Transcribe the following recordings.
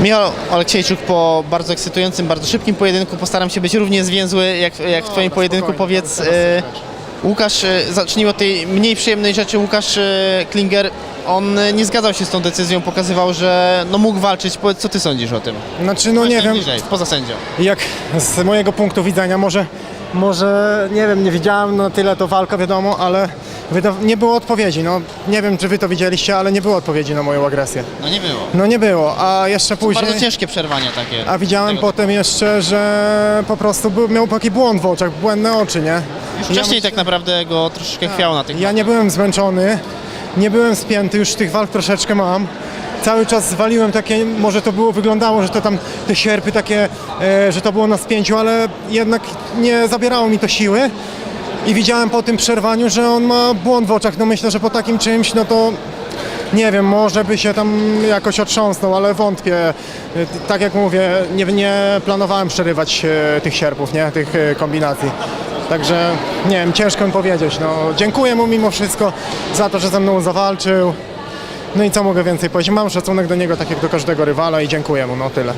Michał Aleksiejczuk po bardzo ekscytującym, bardzo szybkim pojedynku. Postaram się być równie zwięzły jak, jak w Twoim pojedynku. spokojnie, Powiedz, e, Łukasz, e, zacznijmy od tej mniej przyjemnej rzeczy. Łukasz e, Klinger, on nie zgadzał się z tą decyzją, pokazywał, że no, mógł walczyć. Powiedz, co Ty sądzisz o tym? Znaczy, no nie Właśnie wiem, Bliżej, poza sędzią. jak z mojego punktu widzenia, może, może nie wiem, nie widziałem na tyle to walka, wiadomo, ale nie było odpowiedzi. No, nie wiem, czy wy to widzieliście, ale nie było odpowiedzi na moją agresję. No nie było. No nie było, a jeszcze później... Bardzo ciężkie przerwania takie. A widziałem Tego- potem jeszcze, że po prostu był, miał taki błąd w oczach, błędne oczy, nie? Już wcześniej tak naprawdę go troszeczkę chwiało na tych Ja nie byłem zmęczony, nie byłem spięty, już tych walk troszeczkę mam. Cały czas zwaliłem takie, może to było, wyglądało, że to tam te sierpy takie, e, że to było na spięciu, ale jednak nie zabierało mi to siły. I widziałem po tym przerwaniu, że on ma błąd w oczach. No myślę, że po takim czymś, no to nie wiem, może by się tam jakoś otrząsnął, ale wątpię. Tak jak mówię, nie, nie planowałem przerywać e, tych sierpów, nie? Tych e, kombinacji. Także nie wiem, ciężko mi powiedzieć. No, dziękuję mu mimo wszystko za to, że ze mną zawalczył. No i co mogę więcej powiedzieć? Mam szacunek do niego tak jak do każdego rywala i dziękuję mu, no tyle.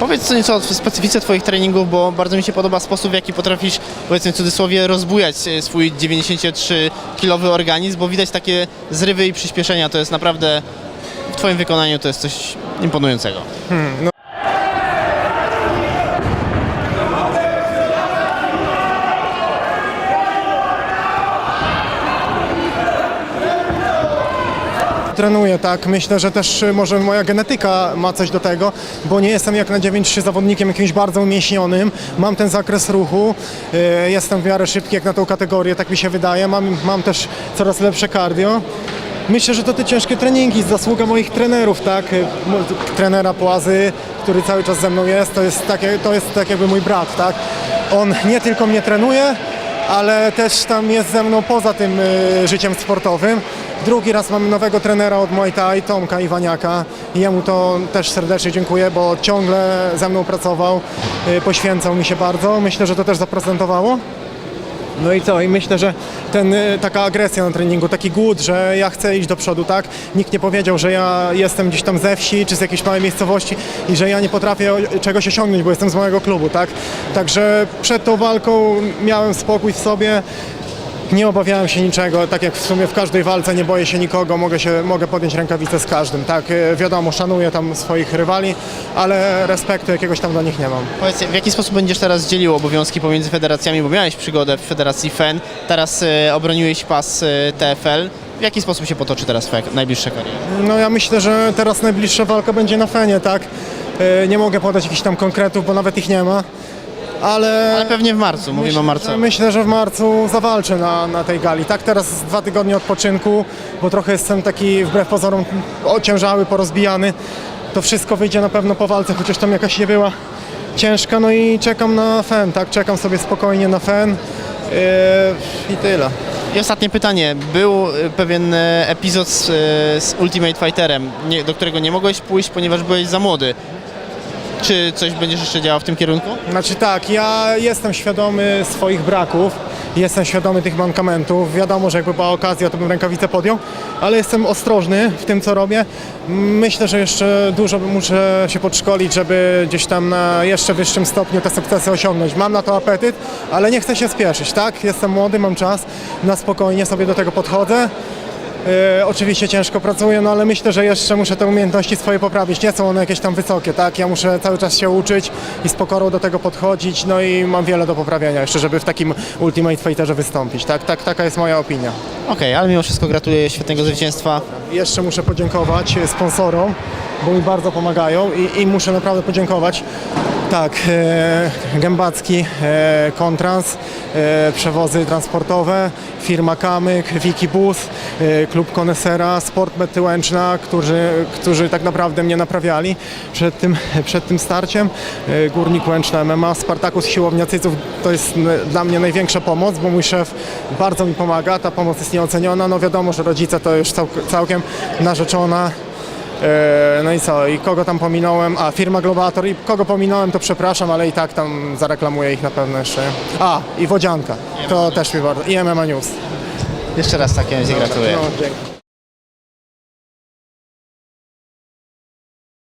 Powiedz co nieco o specyfice Twoich treningów, bo bardzo mi się podoba sposób, w jaki potrafisz, powiedzmy w cudzysłowie, rozbujać e, swój 93-kilowy organizm, bo widać takie zrywy i przyspieszenia. To jest naprawdę, w Twoim wykonaniu to jest coś imponującego. Trenuję, tak. Myślę, że też y, może moja genetyka ma coś do tego, bo nie jestem jak na 9-3 zawodnikiem jakimś bardzo umięśnionym. Mam ten zakres ruchu, y, jestem w miarę szybki jak na tą kategorię, tak mi się wydaje. Mam, mam też coraz lepsze cardio. Myślę, że to te ciężkie treningi, zasługa moich trenerów, tak? Y, Trenera Płazy, który cały czas ze mną jest, to jest tak, to jest tak jakby mój brat, tak? On nie tylko mnie trenuje, ale też tam jest ze mną poza tym y, życiem sportowym. Drugi raz mamy nowego trenera od Muay Thai, Tomka Iwaniaka. I jemu to też serdecznie dziękuję, bo ciągle ze mną pracował, y, poświęcał mi się bardzo. Myślę, że to też zaprezentowało. No i co? I myślę, że ten, y, taka agresja na treningu, taki głód, że ja chcę iść do przodu, tak? Nikt nie powiedział, że ja jestem gdzieś tam ze wsi czy z jakiejś małej miejscowości i że ja nie potrafię czegoś osiągnąć, bo jestem z małego klubu, tak? Także przed tą walką miałem spokój w sobie. Nie obawiałem się niczego, tak jak w sumie w każdej walce nie boję się nikogo, mogę, się, mogę podjąć rękawicę z każdym, tak? Y, Wiadomo, szanuję tam swoich rywali, ale respektu jakiegoś tam do nich nie mam. Powiedz, w jaki sposób będziesz teraz dzielił obowiązki pomiędzy federacjami, bo miałeś przygodę w Federacji FEN, teraz e, obroniłeś pas e, TFL. W jaki sposób się potoczy teraz Twoja najbliższa kariera? No ja myślę, że teraz najbliższa walka będzie na Fenie, tak? E, Nie mogę podać jakichś tam konkretów, bo nawet ich nie ma, ale... Ale pewnie w marcu, mówimy o marcu. Myślę, że w marcu zawalczę na, na tej gali. Tak, teraz dwa tygodnie odpoczynku, bo trochę jestem taki wbrew pozorom ociężały, porozbijany. To wszystko wyjdzie na pewno po walce, chociaż tam jakaś nie była ciężka. No i czekam na fen, tak? Czekam sobie spokojnie na fen yy, i tyle. I ostatnie pytanie. Był e, pewien e, epizod z, e, z Ultimate Fighterem, nie, do którego nie mogłeś pójść, ponieważ byłeś za młody. Czy coś będziesz jeszcze działał w tym kierunku? Znaczy tak, ja jestem świadomy swoich braków, jestem świadomy tych mankamentów. Wiadomo, że jakby była okazja, to bym rękawicę podjął, ale jestem ostrożny w tym, co robię. Myślę, że jeszcze dużo muszę się podszkolić, żeby gdzieś tam na jeszcze wyższym stopniu te sukcesy osiągnąć. Mam na to apetyt, ale nie chcę się spieszyć, tak? Jestem młody, mam czas, na spokojnie sobie do tego podchodzę. E, oczywiście ciężko pracuję, no ale myślę, że jeszcze muszę te umiejętności swoje poprawić. Nie są one jakieś tam wysokie, tak? Ja muszę cały czas się uczyć i z pokorą do tego podchodzić, no i mam wiele do poprawiania jeszcze, żeby w takim Ultimate Fighterze wystąpić, tak? tak taka jest moja opinia. Okej, ale mimo wszystko gratuluję świetnego zwycięstwa. Jeszcze muszę podziękować sponsorom, bo mi bardzo pomagają i, i muszę naprawdę podziękować. Tak, e, Gębacki, e, Kontrans, e, przewozy transportowe, firma Kamyk, Wikibus, klub Konesera, Sport Tyłęczna, którzy, którzy tak naprawdę mnie naprawiali przed tym, przed tym starciem. Górnik Łęczna MMA, Spartakus Siłownia Cyców to jest dla mnie największa pomoc, bo mój szef bardzo mi pomaga, ta pomoc jest nieoceniona. No wiadomo, że rodzice to już cał, całkiem narzeczona. E, No i co, i kogo tam pominąłem? A, firma Globator i kogo pominąłem to przepraszam, ale i tak tam zareklamuję ich na pewno jeszcze. A, i Wodzianka, to też mi bardzo, i MMA News. Jeszcze raz takie gratuluję. No, dzięki.